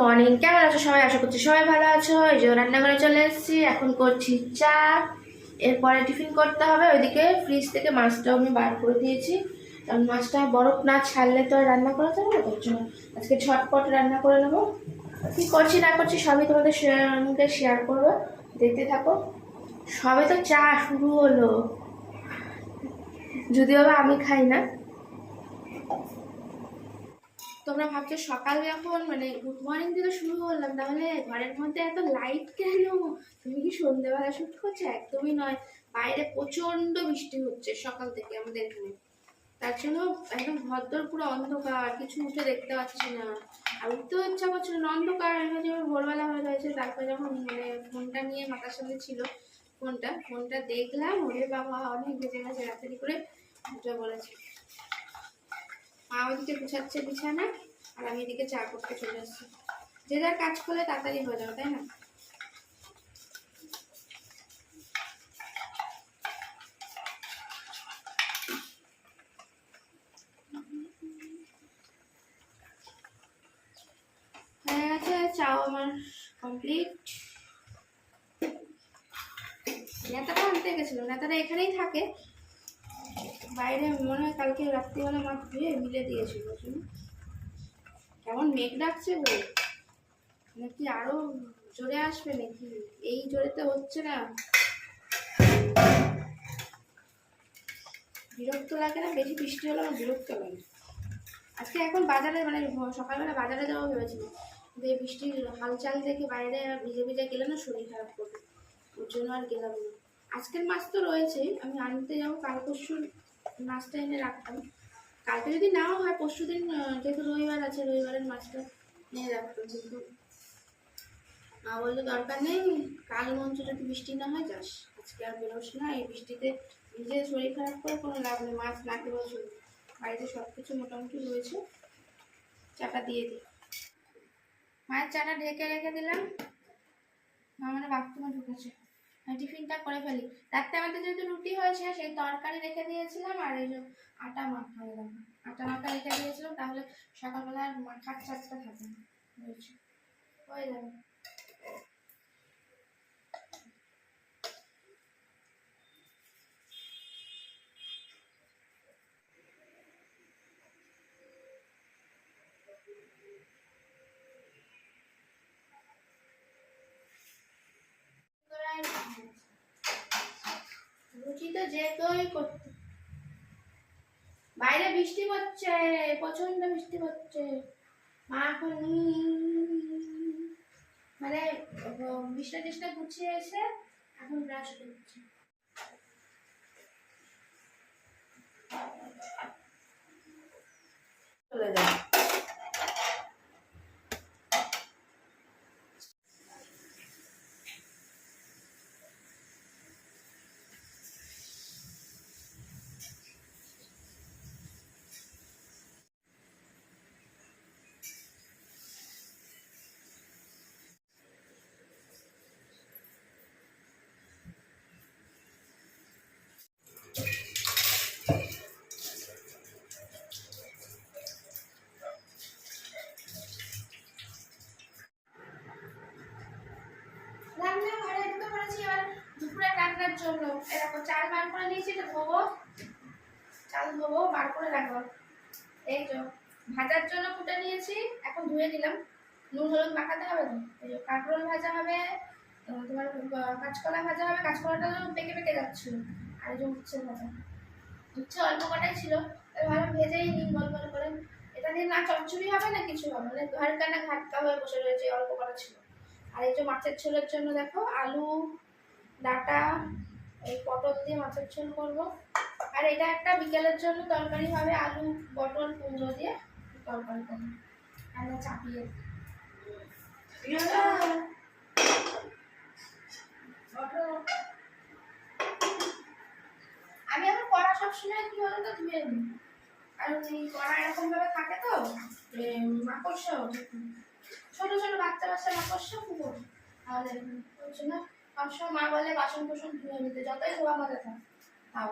Morning কেমন আছো সবাই? আশা করছি সবাই ভালো আছো। এই যে রান্নাঘরে চলে এসেছি। এখন করছি চা। এরপরে টিফিন করতে হবে। ওইদিকে ফ্রিজ থেকে মাছটাও আমি বার করে দিয়েছি। কারণ মাছটা বরফ না ছাড়লে তো রান্না করা যাবে না। তার জন্য আজকে ঝটপট রান্না করে নেব। কী করছি, না করছি সবই তোমাদের সঙ্গে শেয়ার করব। দেখতে থাকো। সবে তো চা শুরু হলো। যদিও বা আমি খাই না। তোমরা ভাবছ সকাল যখন মানে গুড মর্নিং থেকে শুরু করলাম, তাহলে ঘরের মধ্যে এত লাইট কেন? তুমি কি সন্ধ্যেবেলা শুট করছ? একদমই নয়। বাইরে প্রচণ্ড বৃষ্টি হচ্ছে সকাল থেকে আমাদের এখানে তার জন্য একদম ভদ্র পুরো অন্ধকার, কিছু উঠে দেখতে পাচ্ছি না। আর উঠতেও ইচ্ছা করছিল না অন্ধকার। এবার যেমন ভোরবেলা হয়ে রয়েছে তারপরে যখন মানে ফোনটা নিয়ে মাথার সামনে ছিল, ফোনটা ফোনটা দেখলাম, ওরে বাবা, অনেক বেজে গেছে, রাত্রি করে উঠে বলেছে। মা ওদিকে গুছাচ্ছে বিছানা আর আমি এদিকে চা করতে চলে আসছি। যে যার কাজ করলে তাড়াতাড়ি হয়ে যাবে, তাই না? আমার কমপ্লিট নেতাটা এখানেই থাকে। বাইরে মনে হয় কালকে রাত্রিবেলা মাছ ধুয়ে মিলে দিয়েছিল? কেমন মেঘ ডাকছে গো। নাকি আরও জোরে আসবে নাকি? এই জোরেতে হচ্ছে না। বিরক্ত লাগে না, বেশি বৃষ্টি হলে আমার বিরক্ত লাগে। আজকে এখন বাজারে মানে সকালবেলা বাজারে যাওয়া ভেবেছিলাম কিন্তু এই বৃষ্টির হালচাল দেখে বাইরে ভিজে ভিজে গেলে না শরীর খারাপ করবে। ওর জন্য আর গেলাম না। আজকের মাছ তো রয়েছেই আমি আনতে যাব, কাল পরশু মাছটা এনে রাখতাম। কালকে যদি নাও হয়, পরশু দিন যেহেতু রবিবার আছে, রবিবারের মাছটা নিয়ে রাখতাম, কিন্তু মা বলল, দরকার নেই, কাল মঞ্চ যদি বৃষ্টি না হয়, যাস। আজকে আর বেরোস না, এই বৃষ্টিতে নিজে শরীর খারাপ করে কোনো লাভ নেই, মাছ না খেলেও চলবে। বাড়িতে সব কিছু মোটামুটি রয়েছে, চাটা দিয়ে দিই। মায়ের চাটা ঢেকে রেখে দিলাম মা মানে বাথরুমে ঢুকেছে। টিফিনটা করে ফেলি। রাত্রে আমাদের যেহেতু রুটি হয়েছে, সেই তরকারি রেখে দিয়েছিলাম, আর এই যে আটা মাখা এরকম আটা মাখা রেখে দিয়েছিলাম, তাহলে সকালবেলা আর মাখার চাপটা থাকে না। হয়ে যাবে। তো যে কেউই করতে। বাইরে বৃষ্টি হচ্ছে প্রচণ্ড বৃষ্টি হচ্ছে মা এখন মানে বিছনা টিছনা গুছিয়ে এসে এখন ব্রাশ করছে। চলে যাবে জন্য। এরকম চাল বার করে নিয়েছি, এটা ধোবো। চাল ধোবো, বার করে রাখব এই তো ভাজার জন্য কুটে নিয়েছি, এখন ধুয়ে দিলাম নুন, হলুদ মাখাতে হবে তো? এই যে, কাঁকরোল ভাজা হবে তোমার কাঁচকলা ভাজা হবে, কাঁচকলাটা তো পেকে পেকে যাচ্ছিল আর যে উচ্ছে ভাজা। উচ্ছে অল্প কটাই ছিল ভালো ভেজেই নিন গল গল করে। এটা দিয়ে না চচ্চড়ি হবে না কিছু হবে মানে ঘর কানা ঘাটকা হয়ে বসে রয়েছে, অল্প কটা ছিল। আর এই যে মাছের ঝোলের জন্য দেখো, আলু, ডাটা এই পটল দিয়ে মাছের ঝোল করব। আর এটা একটা বিকেলের জন্য তরকারি হবে, আলু, পটল, কুমড়ো দিয়ে তরকারি করব। এটা চাপিয়ে আমি আমার কড়া সবসময় কি বলো তো নিই। কারণ এই কড়া এরকম ভাবে থাকে তো মাকড়সা। ছোট ছোট বাচ্চা বাচ্চা মাকড়সা কুকুর তাহলে ওই জন্য সবসময় মা বলে বাসন কোসন ধুয়ে নিতে যতই ধোয়া মজা থাক তাও।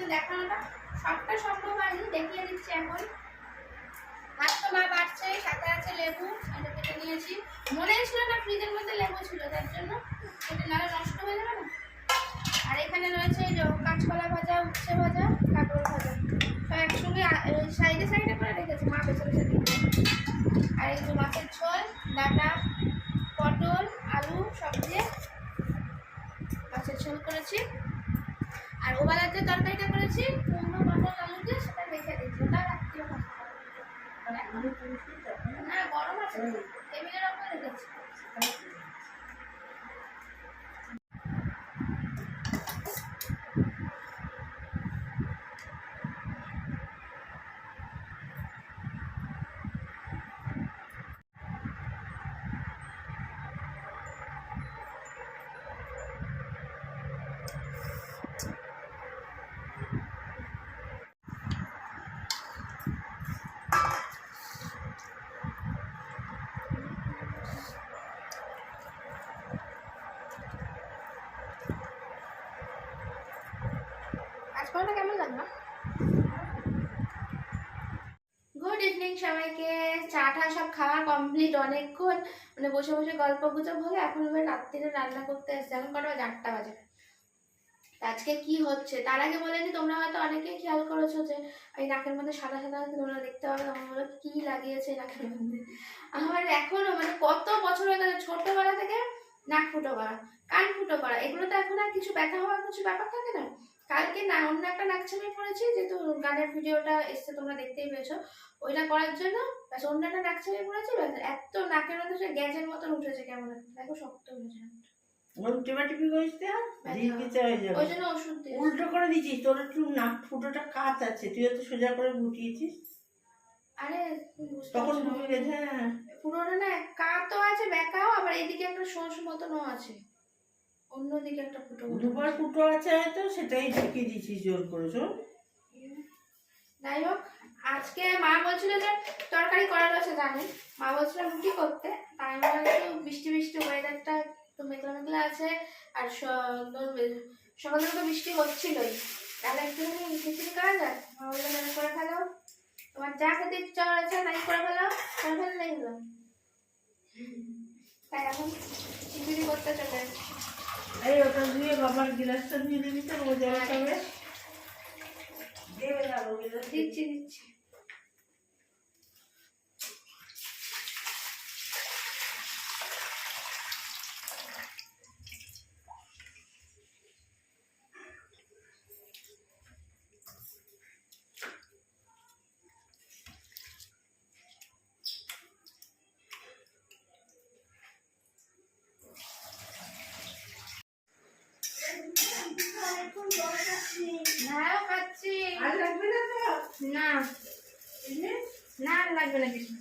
কিন্তু দেখানোটা সবটা সম্ভব হয়নি, দেখিয়ে দিচ্ছি এখন। ভাত তো মা বাড়ছে, সাথে আছে লেবু এটা কেটে নিয়েছি। মনে ছিল না ফ্রিজের মধ্যে লেবু ছিল, তার জন্য এটা নাহলে নষ্ট হয়ে যাবে না। আর এখানে রয়েছে কাঁচকলা ভাজা, উচ্ছে ভাজা কাঁকড় ভাজা। তো একসঙ্গে সাইডে সাইডে করে রেখেছি মা বেছে বেছে দিয়েছে আর এই যে মাছের ঝোল ডাটা পটল আলু সব দিয়ে মাছের ঝোল করেছি আর ওবেলার যে তরকারিটা করেছি, কুমড়ো পটল আলু দিয়ে সেটা রেখে দিচ্ছি ওটা রাত্রিও না গরম আছে। আজকালটা কেমন লাগল? গুড ইভিনিং সবাইকে। চা টা সব খাওয়া কমপ্লিট অনেকক্ষণ। মানে বসে বসে গল্প গুজব হলে। এখন আমি রাত্রিরে রান্না করতে এসেছি। এখন কটা বাজে? আটটা বাজে। আজকে কি হচ্ছে? তার আগে বলেনি তোমরা হয়তো অনেকেই খেয়াল করেছ যে এই নাকের মধ্যে সাদা সাদা তোমরা দেখতে পাবে। তখন বলো, কি লাগিয়েছে নাকের মধ্যে? আমার এখনও মানে কত বছর হয়ে গেছে ছোটবেলা থেকে নাক ফুটো করা, কান ফুটো করা। এগুলো তো এখন আর কিছু ব্যথা হওয়ার কিছু ব্যাপার থাকে না? কালকে না অন্য একটা নাক ছামিয়ে পড়েছি যেহেতু গানের ভিডিওটা এসছে তোমরা দেখতেই পেয়েছ। ওইটা করার জন্য ব্যাস অন্য একটা নাক ছামিয়ে পড়েছি ব্যাস এত নাকের মধ্যে সে গ্যাসের মতন উঠেছে কেমন। দেখো শক্ত হয়েছে হয়ে ওই জন্য ওষুধ দিয়ে উল্টো করে দিচ্ছিস তোর একটু নাক ফুটোটা কাত আছে তুই তো সোজা করে গুটিয়েছিস। আরে তখন হ্যাঁ। পুরোটা না কাতও আছে বেঁকাও আবার এদিকে একটা শোষ মতনও আছে। অন্যদিকে একটা ফুটো দুবার ফুটো আছে হয়তো সেটাই ঢুকিয়ে দিচ্ছিস জোর করে শোন যাই হোক আজকে মা বলছিল যে তরকারি করার আছে জানে। মা বলছিল রুটি করতে। তাই আমি ভাবলাম একটু বৃষ্টি বৃষ্টি ওয়েদারটা একটু মেঘলা মেঘলা আছে আর সকাল তো বৃষ্টি হচ্ছিলই। তাহলে একটুখানি খিচুড়ি করা যায় মা বলল করে ফেলো। তোমার যা খেতে ইচ্ছা আছে তাই করে ফেলো। করে ফেললেই হলো। তাই এখন খিচুড়ি করতে চলে এই ওটা ধুয়ে বাবার গিলাসটা ধুয়ে দিবি তো ও গিলাস দিচ্ছি দিচ্ছি হ্যাঁ খাচ্ছি আর লাগবে না তো না না আর লাগবে না কিছু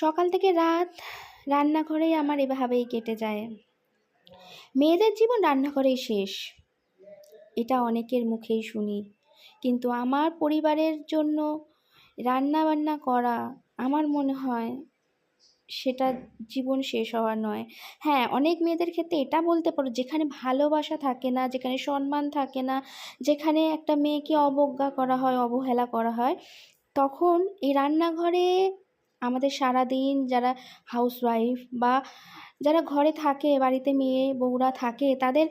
সকাল থেকে রাত রান্নাঘরেই আমার এভাবেই কেটে যায়। মেয়েদের জীবন রান্নাঘরেই শেষ। এটা অনেকের মুখেই শুনি। কিন্তু আমার পরিবারের জন্য রান্না বান্না করা আমার মনে হয় সেটা জীবন শেষ হওয়া নয়। হ্যাঁ অনেক মেয়েদের ক্ষেত্রে এটা বলতে পারো, যেখানে ভালোবাসা থাকে না, যেখানে সম্মান থাকে না, যেখানে একটা মেয়েকে অবজ্ঞা করা হয়, অবহেলা করা হয়, তখন এই রান্নাঘরে আমাদের সারাদিন যারা হাউসওয়াইফ বা যারা ঘরে থাকে, বাড়িতে মেয়ে, বউরা থাকে, তাদের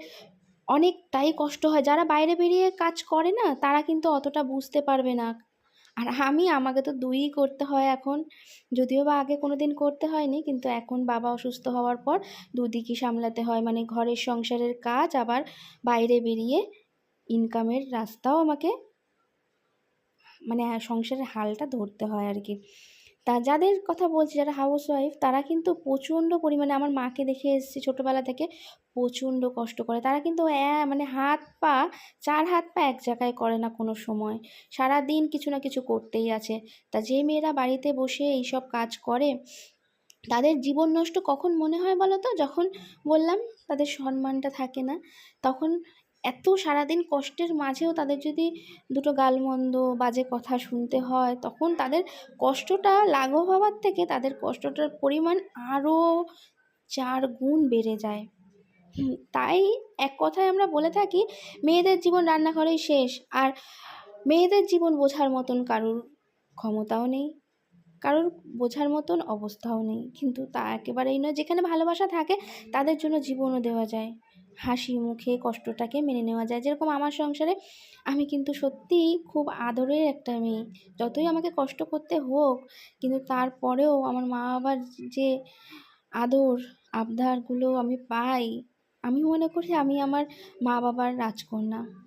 অনেকটাই কষ্ট হয়। যারা বাইরে বেরিয়ে কাজ করে না, তারা কিন্তু অতটা বুঝতে পারবে না। আর আমি, আমাকে তো দুইই করতে হয় এখন। যদিও বা আগে কোনো দিন করতে হয়নি, কিন্তু এখন বাবা অসুস্থ হওয়ার পর দুদিকই সামলাতে হয়। মানে ঘরের সংসারের কাজ, আবার বাইরে বেরিয়ে ইনকামের রাস্তাও আমাকে মানে সংসারের হালটা ধরতে হয় আর কি তা যাদের কথা বলছি, যারা হাউস ওয়াইফ তারা কিন্তু প্রচণ্ড পরিমাণে আমার মাকে দেখে এসেছি ছোটোবেলা থেকে, প্রচণ্ড কষ্ট করে। তারা কিন্তু মানে হাত পা, চার হাত পা এক জায়গায় করে না কোনো সময়। সারা দিন কিছু না কিছু করতেই আছে। তা যে মেয়েরা বাড়িতে বসে এইসব কাজ করে, তাদের জীবন নষ্ট কখন মনে হয় বলো তো? যখন বললাম, তাদের সম্মানটা থাকে না। তখন এত সারাদিন কষ্টের মাঝেও তাদের যদি দুটো গালমন্দ, বাজে কথা শুনতে হয়, তখন তাদের কষ্টটা লাঘব হওয়ার থেকে তাদের কষ্টটার পরিমাণ আরও চার গুণ বেড়ে যায়। তাই এক কথায় আমরা বলে থাকি, মেয়েদের জীবন রান্নাঘরেই শেষ, আর মেয়েদের জীবন বোঝার মতন কারুর ক্ষমতাও নেই, কারোর বোঝার মতন অবস্থাও নেই। কিন্তু তা একেবারেই নয়, যেখানে ভালোবাসা থাকে, তাদের জন্য জীবনও দেওয়া যায়। হাসি মুখে কষ্টটাকে মেনে নেওয়া যায়। যেরকম আমার সংসারে আমি কিন্তু সত্যিই খুব আদরের একটা মেয়ে। যতই আমাকে কষ্ট করতে হোক, কিন্তু তারপরেও আমার মা বাবার যে আদর, আবদারগুলো আমি পাই, আমি মনে করি আমি আমার মা বাবার রাজকন্যা।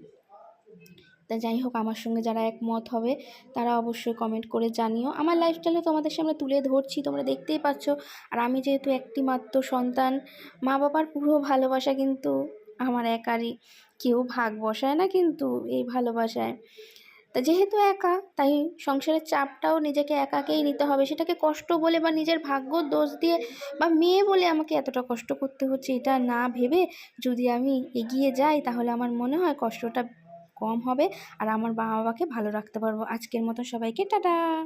তা যাই হোক, আমার সঙ্গে যারা একমত হবে, তারা অবশ্যই কমেন্ট করে জানিও। আমার লাইফস্টাইলে তোমাদের সামনে তুলে ধরছি, তোমরা দেখতেই পাচ্ছ। আর আমি যেহেতু একটি মাত্র সন্তান মা বাবার পুরো ভালোবাসা কিন্তু আমার একারই। কেউ ভাগ বসায় না কিন্তু এই ভালোবাসায়। তা যেহেতু একা, তাই সংসারের চাপটাও নিজেকে একাকেই নিতে হবে। সেটাকে কষ্ট বলে বা নিজের ভাগ্যর দোষ দিয়ে বা মেয়ে বলে আমাকে এতটা কষ্ট করতে হচ্ছে, এটা না ভেবে যদি আমি এগিয়ে যাই, তাহলে আমার মনে হয় কষ্টটা কম হবে। আর আমার মা বাবাকে ভালো রাখতে পারব। আজকের মতো সবাইকে টাটা।